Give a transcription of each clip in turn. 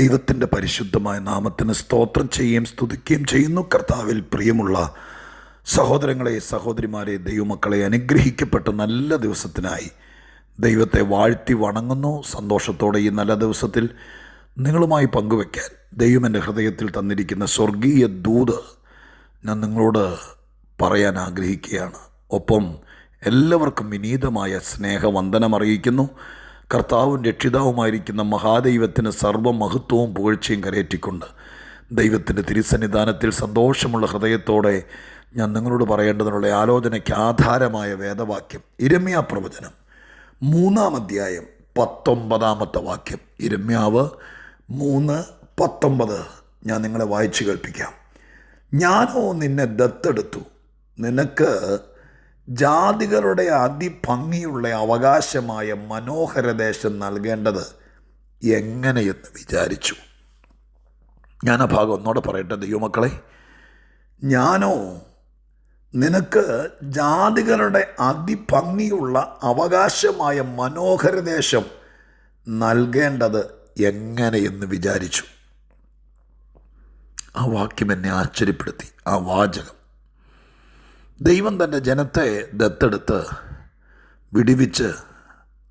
ദൈവത്തിന്റെ പരിശുദ്ധമായ നാമത്തിന് സ്തോത്രം ചെയ്യുകയും സ്തുതിക്കുകയും ചെയ്യുന്നു. കർത്താവിൽ പ്രിയമുള്ള സഹോദരങ്ങളെ സഹോദരിമാരെ ദൈവമക്കളെ അനുഗ്രഹിക്കപ്പെട്ട നല്ല ദിവസത്തിനായി ദൈവത്തെ വാഴ്ത്തി വണങ്ങുന്നു. സന്തോഷത്തോടെ ഈ നല്ല ദിവസത്തിൽ നിങ്ങളുമായി പങ്കുവെക്കാൻ ദൈവം എന്റെ ഹൃദയത്തിൽ തന്നിരിക്കുന്ന സ്വർഗീയ ദൂത് ഞാൻ നിങ്ങളോട് പറയാൻ ആഗ്രഹിക്കുകയാണ്. ഒപ്പം എല്ലാവർക്കും വിനീതമായ സ്നേഹവന്ദനം അറിയിക്കുന്നു. കർത്താവും രക്ഷിതാവുമായിരിക്കുന്ന മഹാദൈവത്തിന് സർവമഹത്വവും പുകഴ്ചയും കരയേറ്റിക്കൊണ്ട് ദൈവത്തിന്റെ തിരുസന്നിധാനത്തിൽ സന്തോഷമുള്ള ഹൃദയത്തോടെ ഞാൻ നിങ്ങളോട് പറയേണ്ടതിനുള്ള ആലോചനയ്ക്ക് ആധാരമായ വേദവാക്യം ഇരമ്യ പ്രവചനം. മൂന്നാം അധ്യായം പത്തൊമ്പതാമത്തെ വാക്യം. ഇരമ്യാവ് മൂന്ന് പത്തൊമ്പത്. ഞാൻ നിങ്ങളെ വായിച്ചു കേൾപ്പിക്കാം. ഞാനോ നിന്നെ ദത്തെടുത്തു. നിനക്ക് ജാതികളുടെ അതിഭംഗിയുള്ള അവകാശമായ മനോഹര ദേശം നൽകേണ്ടത് എങ്ങനെയെന്ന് വിചാരിച്ചു? ഞാൻ ആ ഭാഗം ഒന്നോടെ പറയട്ടെ ദൈവമക്കളെ. ഞാനോ നിനക്ക് ജാതികളുടെ അതിഭംഗിയുള്ള അവകാശമായ മനോഹര ദേശം നൽകേണ്ടത് എങ്ങനെയെന്ന് വിചാരിച്ചു? ആ വാക്യം എന്നെ ആശ്ചര്യപ്പെടുത്തി ആ വാചകം. ദൈവം തന്റെ ജനത്തെ ദത്തെടുത്ത് വിടിവിച്ച്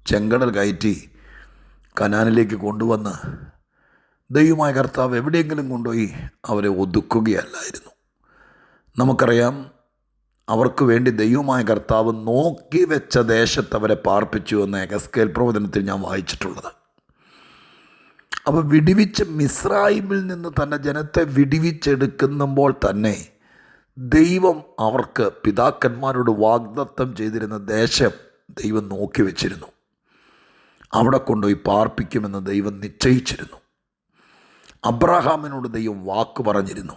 ചെങ്കടൽ കയറ്റി കനാനിലേക്ക് കൊണ്ടുവന്ന് ദൈവമായ കർത്താവ് എവിടെയെങ്കിലും കൊണ്ടുപോയി അവരെ ഒതുക്കുകയല്ലായിരുന്നു. നമുക്കറിയാം അവർക്ക് വേണ്ടി ദൈവമായ കർത്താവ് നോക്കി വെച്ച ദേശത്ത് അവരെ പാർപ്പിച്ചു എന്ന എഗസ്കേൽ പ്രവചനത്തിൽ ഞാൻ വായിച്ചിട്ടുള്ളത്. അപ്പോൾ വിടിവിച്ച് മിസ്രായിമിൽ നിന്ന് തന്റെ ജനത്തെ വിടിവിച്ചെടുക്കുമ്പോൾ തന്നെ ദൈവം അവർക്ക് പിതാക്കന്മാരോട് വാഗ്ദത്തം ചെയ്തിരുന്ന ദേശം ദൈവം നോക്കി വെച്ചിരുന്നു. അവിടെ കൊണ്ടുപോയി പാർപ്പിക്കുമെന്ന് ദൈവം നിശ്ചയിച്ചിരുന്നു. അബ്രഹാമിനോട് ദൈവം വാക്ക് പറഞ്ഞിരുന്നു.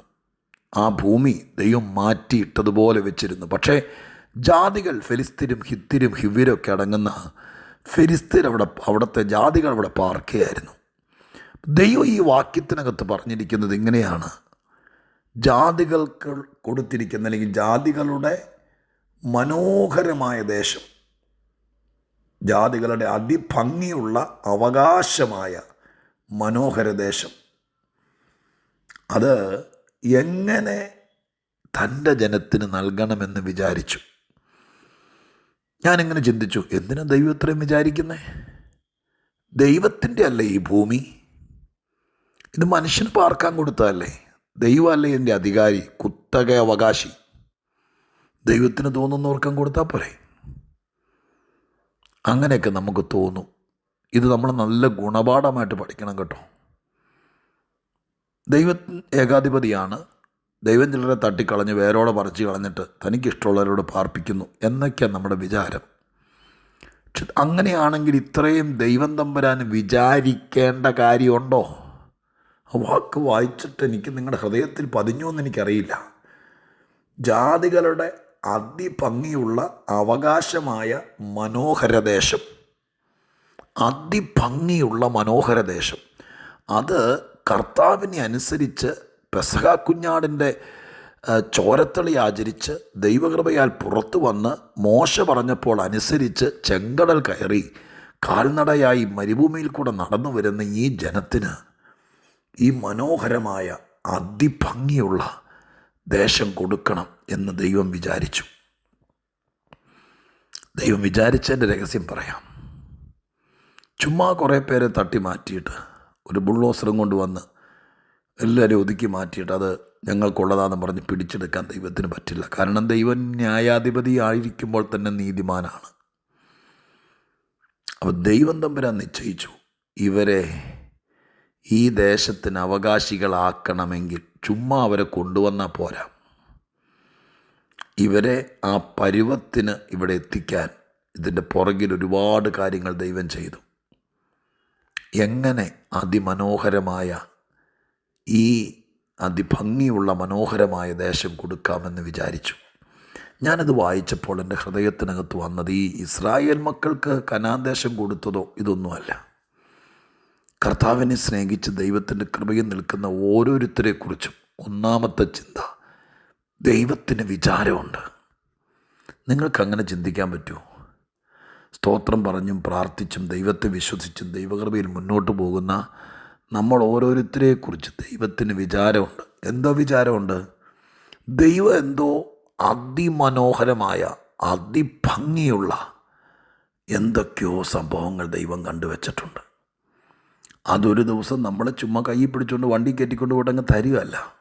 ആ ഭൂമി ദൈവം മാറ്റിയിട്ടതുപോലെ വെച്ചിരുന്നു. പക്ഷേ ജാതികൾ ഫെലിസ്തീനും ഹിത്തിരും ഹിവ്യരൊക്കെ അടങ്ങുന്ന ഫെലിസ്തീൻ അവിടെ അവിടുത്തെ ജാതികൾ അവിടെ പാർക്കുകയായിരുന്നു. ദൈവം ഈ വാക്യത്തിനകത്ത് പറഞ്ഞിരിക്കുന്നത് ഇങ്ങനെയാണ്. ജാതികൾക്ക് കൊടുത്തിരിക്കുന്ന അല്ലെങ്കിൽ ജാതികളുടെ മനോഹരമായ ദേശം ജാതികളുടെ അതിഭംഗിയുള്ള അവകാശമായ മനോഹര ദേശം. അത് എങ്ങനെ തന്റെ ജനത്തിന് നൽകണമെന്ന് വിചാരിച്ചു? ഞാനിങ്ങനെ ചിന്തിച്ചു? എന്തിനാ ദൈവം ഇത്രയും വിചാരിക്കുന്നേ? ദൈവത്തിന്റെ അല്ലേ ഈ ഭൂമി? ഇത് മനുഷ്യന് പാർക്കാൻ കൊടുത്തതല്ലേ? ദൈവമല്ലേ എന്റെ അധികാരി കുത്തക അവകാശി ദൈവത്തിന് തോന്നുന്നവർക്കും കൊടുത്താൽ പോരെ. അങ്ങനെയൊക്കെ നമുക്ക് തോന്നും. ഇത് നമ്മൾ നല്ല ഗുണപാഠമായിട്ട് പഠിക്കണം കേട്ടോ. ദൈവ ഏകാധിപതിയാണ്. ദൈവം ചിലരെ തട്ടിക്കളഞ്ഞ് വേരോടെ പറിച്ച് കളഞ്ഞിട്ട് തനിക്കിഷ്ടമുള്ളവരോട് പാർപ്പിക്കുന്നു എന്നൊക്കെയാണ് നമ്മുടെ വിചാരം. അങ്ങനെയാണെങ്കിൽ ഇത്രയും ദൈവം തമ്പുരാൻ വിചാരിക്കേണ്ട കാര്യമുണ്ടോ? ആ വാക്ക് വായിച്ചിട്ട് എനിക്ക് നിങ്ങളുടെ ഹൃദയത്തിൽ പതിഞ്ഞു എന്ന് എനിക്കറിയില്ല. ജാതികളുടെ അതിഭംഗിയുള്ള അവകാശമായ മനോഹരദേശം. അതിഭംഗിയുള്ള മനോഹരദേശം. അത് കർത്താവിനെ അനുസരിച്ച് പെസഹ കുഞ്ഞാടിന്റെ ചോരത്തളി ആചരിച്ച് ദൈവകൃപയാൽ പുറത്തു വന്ന് മോശ പറഞ്ഞപ്പോൾ അനുസരിച്ച് ചെങ്കടൽ കയറി കാൽനടയായി മരുഭൂമിയിൽ കൂടെ നടന്നു വരുന്ന ഈ ജനത്തിന് ഈ മനോഹരമായ അതിഭംഗിയുള്ള ദേശം കൊടുക്കണം എന്ന് ദൈവം വിചാരിച്ചു. ദൈവം വിചാരിച്ചതിന്റെ രഹസ്യം പറയാം. ചുമ്മാ കുറേ പേരെ തട്ടി മാറ്റിയിട്ട് ഒരു ബുള്ളോസറും കൊണ്ട് വന്ന് എല്ലാവരും ഒതുക്കി മാറ്റിയിട്ട് അത് ഞങ്ങൾക്കുള്ളതാണെന്ന് പറഞ്ഞ് പിടിച്ചെടുക്കാൻ ദൈവത്തിന് പറ്റില്ല. കാരണം ദൈവം ന്യായാധിപതി ആയിരിക്കുമ്പോൾ തന്നെ നീതിമാനാണ്. അപ്പോൾ ദൈവം തമ്പുരാൻ നിശ്ചയിച്ചു ഇവരെ ഈ ദേശത്തിന് അവകാശികളാക്കണമെങ്കിൽ ചുമ്മാ അവരെ കൊണ്ടുവന്നാൽ പോരാ. ഇവരെ ആ പരുവത്തിന് ഇവിടെ എത്തിക്കാൻ ഇതിന്റെ പുറകിൽ ഒരുപാട് കാര്യങ്ങൾ ദൈവം ചെയ്തു. എങ്ങനെ അതിമനോഹരമായ ഈ അതിഭംഗിയുള്ള മനോഹരമായ ദേശം കൊടുക്കാമെന്ന് വിചാരിച്ചു. ഞാനത് വായിച്ചപ്പോൾ എന്റെ ഹൃദയത്തിനകത്ത് വന്നത് ഈ ഇസ്രായേൽ മക്കൾക്ക് കനാദേശം കൊടുത്തതോ ഇതൊന്നുമല്ല. കർത്താവിനെ സ്നേഹിച്ച് ദൈവത്തിന്റെ കൃപയിൽ നിൽക്കുന്ന ഓരോരുത്തരെക്കുറിച്ചും ഒന്നാമത്തെ ചിന്ത ദൈവത്തിന് വിചാരമുണ്ട്. നിങ്ങൾക്കങ്ങനെ ചിന്തിക്കാൻ പറ്റുമോ? സ്തോത്രം പറഞ്ഞും പ്രാർത്ഥിച്ചും ദൈവത്തെ വിശ്വസിച്ചും ദൈവകൃപയിൽ മുന്നോട്ട് പോകുന്ന നമ്മൾ ഓരോരുത്തരെക്കുറിച്ച് ദൈവത്തിന് വിചാരമുണ്ട്. എന്തോ വിചാരമുണ്ട്? ദൈവം എന്തോ അതിമനോഹരമായ അതിഭംഗിയുള്ള എന്തൊക്കെയോ സംഭവങ്ങൾ ദൈവം കണ്ടുവച്ചിട്ടുണ്ട്. അതൊരു ദിവസം നമ്മളെ ചുമ്മാ കൈ പിടിച്ചുകൊണ്ട് വണ്ടി കയറ്റിക്കൊണ്ട് പോയിട്ടങ്ങ് തരികയല്ല.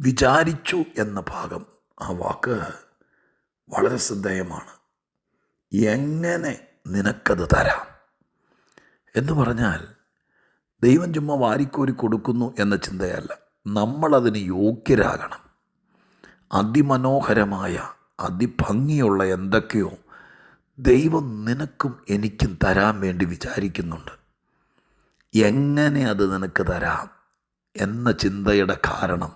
വിചാരിച്ചു എന്ന ഭാഗം ആ വാക്ക് വളരെ ശ്രദ്ധേയമാണ്. എങ്ങനെ നിനക്കത് തരാം? എന്ന് പറഞ്ഞാൽ ദൈവം ചുമ്മാ വാരിക്കോരി കൊടുക്കുന്നു എന്ന ചിന്തയല്ല. നമ്മളതിന് യോഗ്യരാകണം. അതിമനോഹരമായ അതിഭംഗിയുള്ള എന്തൊക്കെയോ ദൈവം നിനക്കും എനിക്കും തരാൻ വേണ്ടി വിചാരിക്കുന്നുണ്ട്. എങ്ങനെ അത് നിനക്ക് തരാം എന്ന ചിന്തയുടെ കാരണം.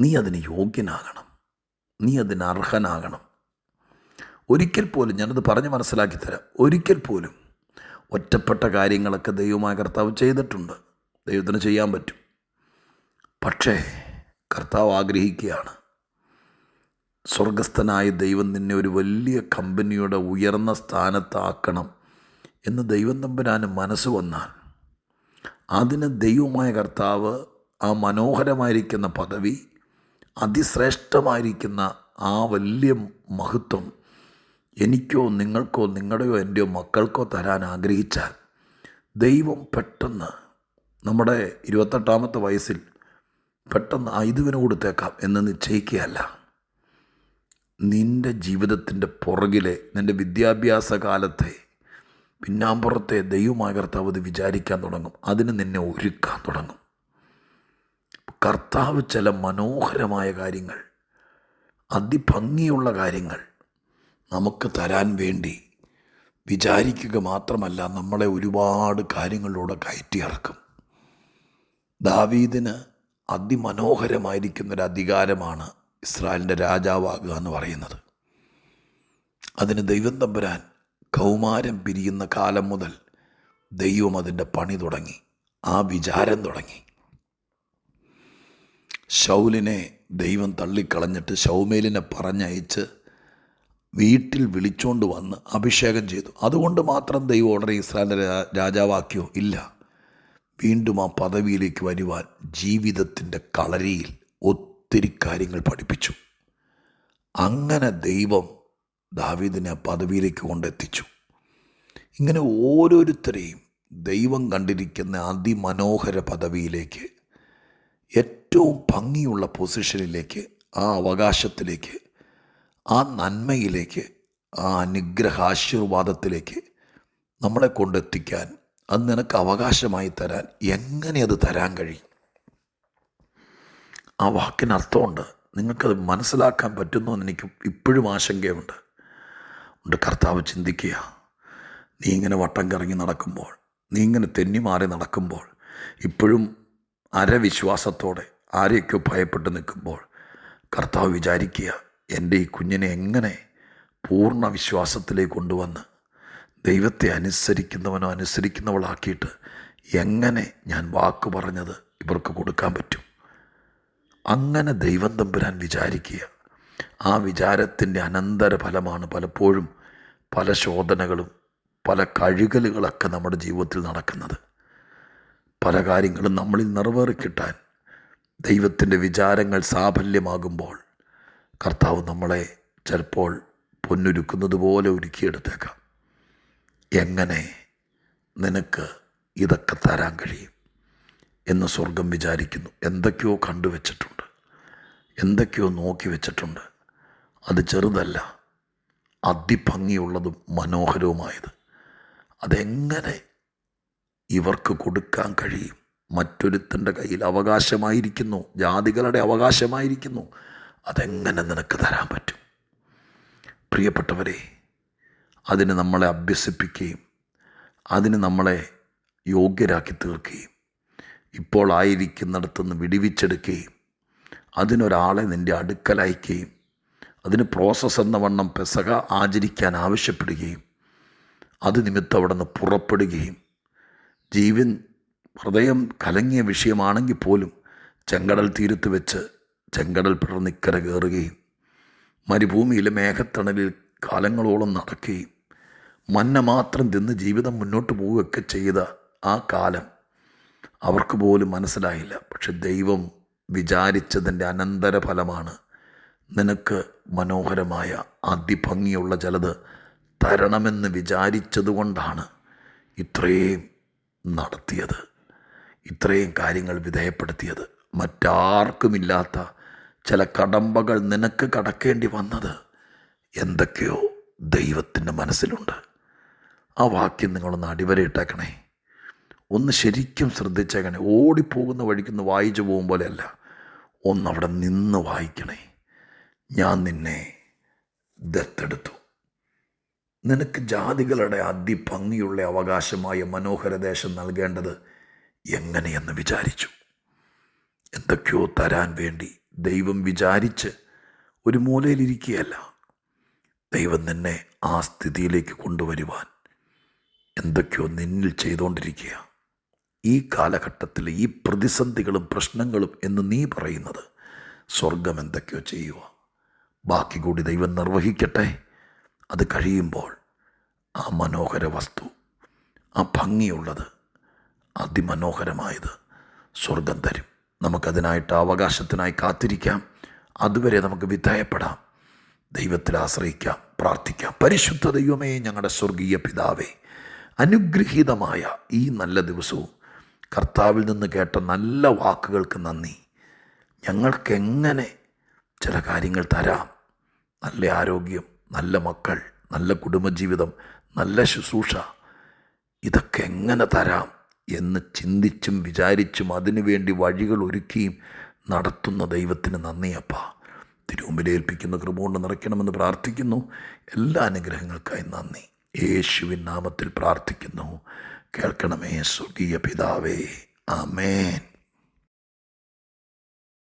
നീ അതിന് യോഗ്യനാകണം. നീ അതിന് അർഹനാകണം. ഒരിക്കൽ പോലും ഞാനത് പറഞ്ഞ് മനസ്സിലാക്കി തരാം. ഒരിക്കൽ പോലും ഒറ്റപ്പെട്ട കാര്യങ്ങളൊക്കെ ദൈവമായ കർത്താവ് ചെയ്തിട്ടുണ്ട്. ദൈവത്തിന് ചെയ്യാൻ പറ്റും. പക്ഷേ കർത്താവ് ആഗ്രഹിക്കുകയാണ്. സ്വർഗസ്ഥനായ ദൈവം നിന്നെ ഒരു വലിയ കമ്പനിയുടെ ഉയർന്ന സ്ഥാനത്താക്കണം എന്ന് ദൈവം തമ്പുരാന് മനസ്സ് വന്നാൽ അതിന് ദൈവമായ കർത്താവ് ആ മനോഹരമായിരിക്കുന്ന പദവി അതിശ്രേഷ്ഠമായിരിക്കുന്ന ആ വലിയ മഹത്വം എനിക്കോ നിങ്ങൾക്കോ നിങ്ങളുടെയോ എന്റെയോ മക്കൾക്കോ തരാൻ ആഗ്രഹിച്ചാൽ ദൈവം പെട്ടെന്ന് നമ്മുടെ ഇരുപത്തെട്ടാമത്തെ വയസ്സിൽ പെട്ടെന്ന് ആ ഇതിവന് കൊടുത്തേക്കാം എന്ന് നിശ്ചയിക്കുകയല്ല. നിന്റെ ജീവിതത്തിന്റെ പുറകിലെ നിന്റെ വിദ്യാഭ്യാസ കാലത്തെ പിന്നാമ്പുറത്തെ ദൈവമായ കർത്താവ് അത് വിചാരിക്കാൻ തുടങ്ങും. അതിന് നിന്നെ ഒരുക്കാൻ തുടങ്ങും. കർത്താവ് ചില മനോഹരമായ കാര്യങ്ങൾ അതിഭംഗിയുള്ള കാര്യങ്ങൾ നമുക്ക് തരാൻ വേണ്ടി വിചാരിക്കുക മാത്രമല്ല നമ്മളെ ഒരുപാട് കാര്യങ്ങളിലൂടെ കയറ്റി ഇറക്കും ദാവീദിന് അതിമനോഹരമായിരിക്കുന്നൊരു അധികാരമാണ് ഇസ്രായേലിന്റെ രാജാവാകുക എന്ന് പറയുന്നത്. അതിന് ദൈവം തമ്പുരാൻ കൗമാരം പിരിയുന്ന കാലം മുതൽ ദൈവം അതിന്റെ പണി തുടങ്ങി ആ വിചാരം തുടങ്ങി. ശൗലിനെ ദൈവം തള്ളിക്കളഞ്ഞിട്ട് ശൗമേലിനെ പറഞ്ഞയച്ച് വീട്ടിൽ വിളിച്ചോണ്ട് വന്ന് അഭിഷേകം ചെയ്തു. അതുകൊണ്ട് മാത്രം ദൈവം ഉടനെ ഇസ്രായേലിനെ രാജാവാക്കിയോ? ഇല്ല. വീണ്ടും ആ പദവിയിലേക്ക് വരുവാൻ ജീവിതത്തിന്റെ കളരിയിൽ ഒത്തിരി കാര്യങ്ങൾ പഠിപ്പിച്ചു. അങ്ങനെ ദൈവം ദാവീദിനെ പദവിയിലേക്ക് കൊണ്ടെത്തിച്ചു. ഇങ്ങനെ ഓരോരുത്തരെയും ദൈവം കണ്ടിരിക്കുന്ന അതിമനോഹര പദവിയിലേക്ക് ഏറ്റവും ഭംഗിയുള്ള പൊസിഷനിലേക്ക് ആ അവകാശത്തിലേക്ക് ആ നന്മയിലേക്ക് ആ അനുഗ്രഹാശീർവാദത്തിലേക്ക് നമ്മളെ കൊണ്ടെത്തിക്കാൻ അത് നിനക്ക് അവകാശമായി തരാൻ എങ്ങനെ അത് തരാൻ കഴിയും? ആ വാക്കിന് അർത്ഥമുണ്ട് നിങ്ങൾക്കത് മനസ്സിലാക്കാൻ പറ്റുന്നു എന്ന് എനിക്ക് ഇപ്പോഴും ആശങ്കയുണ്ട്. ഉണ്ട് കർത്താവ് ചിന്തിക്കുക. നീ ഇങ്ങനെ വട്ടം കറങ്ങി നടക്കുമ്പോൾ നീ ഇങ്ങനെ തെന്നി മാറി നടക്കുമ്പോൾ ഇപ്പോഴും അരവിശ്വാസത്തോടെ ആരെയൊക്കെ ഭയപ്പെട്ട് നിൽക്കുമ്പോൾ കർത്താവ് വിചാരിക്കുക എന്റെ ഈ കുഞ്ഞിനെ എങ്ങനെ പൂർണ വിശ്വാസത്തിലേക്ക് കൊണ്ടുവന്ന് ദൈവത്തെ അനുസരിക്കുന്നവനോ അനുസരിക്കുന്നവളാക്കിയിട്ട് എങ്ങനെ ഞാൻ വാക്ക് പറഞ്ഞത് ഇവർക്ക് കൊടുക്കാൻ പറ്റും? അങ്ങനെ ദൈവം തമ്പുരാൻ വിചാരിക്കുക. ആ വിചാരത്തിന്റെ അനന്തര ഫലമാണ് പലപ്പോഴും പല ശോധനകളും പല കഴുകലുകളൊക്കെ നമ്മുടെ ജീവിതത്തിൽ നടക്കുന്നത്. പല കാര്യങ്ങളും നമ്മളിൽ നിറവേറിക്കിട്ടാൻ ദൈവത്തിന്റെ വിചാരങ്ങൾ സാഫല്യമാകുമ്പോൾ കർത്താവ് നമ്മളെ ചിലപ്പോൾ പൊന്നൊരുക്കുന്നത് പോലെ ഒരുക്കിയെടുത്തേക്കാം. എങ്ങനെ നിനക്ക് ഇതൊക്കെ തരാൻ കഴിയും എന്ന് സ്വർഗം വിചാരിക്കുന്നു. എന്തൊക്കെയോ കണ്ടുവച്ചിട്ടുണ്ട്. എന്തൊക്കെയോ നോക്കി വെച്ചിട്ടുണ്ട്. അത് ചെറുതല്ല അതിഭംഗിയുള്ളതും മനോഹരവുമായത്. അതെങ്ങനെ ഇവർക്ക് കൊടുക്കാൻ കഴിയും? മറ്റൊരുത്തന്റെ കയ്യിൽ അവകാശമായിരിക്കുന്നു ജാതികളുടെ അവകാശമായിരിക്കുന്നു. അതെങ്ങനെ നിനക്ക് തരാൻ പറ്റും? പ്രിയപ്പെട്ടവരെ അതിന് നമ്മളെ അഭ്യസിപ്പിക്കുകയും അതിന് നമ്മളെ യോഗ്യരാക്കി തീർക്കുകയും ഇപ്പോൾ ആയിരിക്കുന്നിടത്തുനിന്ന് വിടിവിച്ചെടുക്കുകയും അതിനൊരാളെ നിന്റെ അടുക്കലയക്കുകയും അതിന് പ്രോസസ്സ് എന്ന വണ്ണം പെസക ആചരിക്കാൻ ആവശ്യപ്പെടുകയും അത് നിമിത്തം അവിടെ നിന്ന് പുറപ്പെടുകയും ജീവൻ ഹൃദയം കലങ്ങിയ വിഷയമാണെങ്കിൽ പോലും ചെങ്കടൽ തീരത്ത് വെച്ച് ചെങ്കടൽ പിറന്നിക്കര കയറുകയും മരുഭൂമിയിലെ മേഘത്തണലിൽ കാലങ്ങളോളം നടക്കുകയും മന്ന മാത്രം തിന്ന് ജീവിതം മുന്നോട്ട് പോവുകയൊക്കെ ചെയ്ത ആ കാലം അവർക്ക് പോലും മനസ്സിലായില്ല. പക്ഷെ ദൈവം വിചാരിച്ചതിന്റെ അനന്തരഫലമാണ് നിനക്ക് മനോഹരമായ അതിഭംഗിയുള്ള ചിലത് തരണമെന്ന് വിചാരിച്ചതുകൊണ്ടാണ് ഇത്രയും നടത്തിയത്. ഇത്രയും കാര്യങ്ങൾ വിധേയപ്പെടുത്തിയത്. മറ്റാർക്കുമില്ലാത്ത ചില കടമ്പകൾ നിനക്ക് കടക്കേണ്ടി വന്നത് എന്തൊക്കെയോ ദൈവത്തിന്റെ മനസ്സിലുണ്ട്. ആ വാക്യം നിങ്ങളൊന്ന് അടിവരയിട്ടേക്കണേ. ഒന്ന് ശരിക്കും ശ്രദ്ധിച്ചേക്കണേ. ഓടിപ്പോകുന്ന വഴിക്കൊന്ന് വായിച്ചു പോകും പോലെയല്ല. ഒന്നവിടെ നിന്ന് വായിക്കണേ. ഞാൻ നിന്നെ ദത്തെടുത്തു. നിനക്ക് ജാതികളുടെ അതിഭംഗിയുള്ള അവകാശമായ മനോഹര ദേശം നൽകേണ്ടത് എങ്ങനെയെന്ന് വിചാരിച്ചു? എന്തൊക്കെയോ തരാൻ വേണ്ടി ദൈവം വിചാരിച്ച് ഒരു മൂലയിലിരിക്കുകയല്ല ദൈവം നിന്നെ ആ സ്ഥിതിയിലേക്ക് കൊണ്ടുവരുവാൻ എന്തൊക്കെയോ നിന്നിൽ ചെയ്തുകൊണ്ടിരിക്കുക ഈ കാലഘട്ടത്തിൽ ഈ പ്രതിസന്ധികളും പ്രശ്നങ്ങളും എന്ന് നീ പറയുന്നത് സ്വർഗം എന്തൊക്കെയോ ചെയ്യുക. ബാക്കി കൂടി ദൈവം നിർവഹിക്കട്ടെ. അത് കഴിയുമ്പോൾ ആ മനോഹര വസ്തു ആ ഭംഗിയുള്ളത് അതിമനോഹരമായത് സ്വർഗം തരും. നമുക്കതിനായിട്ട് അവകാശത്തിനായി കാത്തിരിക്കാം. അതുവരെ നമുക്ക് വിധേയപ്പെടാം. ദൈവത്തിൽ ആശ്രയിക്കാം പ്രാർത്ഥിക്കാം. പരിശുദ്ധ ദൈവമേ ഞങ്ങളുടെ സ്വർഗീയ പിതാവേ അനുഗ്രഹീതമായ ഈ നല്ല ദിവസവും കർത്താവിൽ നിന്ന് കേട്ട നല്ല വാക്കുകൾക്ക് നന്ദി. ഞങ്ങൾക്കെങ്ങനെ ചില കാര്യങ്ങൾ തരാം? നല്ല ആരോഗ്യം നല്ല മക്കൾ നല്ല കുടുംബജീവിതം നല്ല ശുശ്രൂഷ ഇതൊക്കെ എങ്ങനെ തരാം എന്ന് ചിന്തിച്ചും വിചാരിച്ചും അതിനുവേണ്ടി വഴികൾ ഒരുക്കിയും നടത്തുന്ന ദൈവത്തിന് നന്ദിയപ്പ തിരുമുമ്പിലേൽപ്പിക്കുന്ന കൃപ കൊണ്ട് നിറയ്ക്കണമെന്ന് പ്രാർത്ഥിക്കുന്നു. എല്ലാ അനുഗ്രഹങ്ങൾക്കായി നന്ദി. യേശുവിൻ നാമത്തിൽ പ്രാർത്ഥിക്കുന്നു. കേൾക്കണമേ സ്വർഗീയ പിതാവേ. ആമേൻ.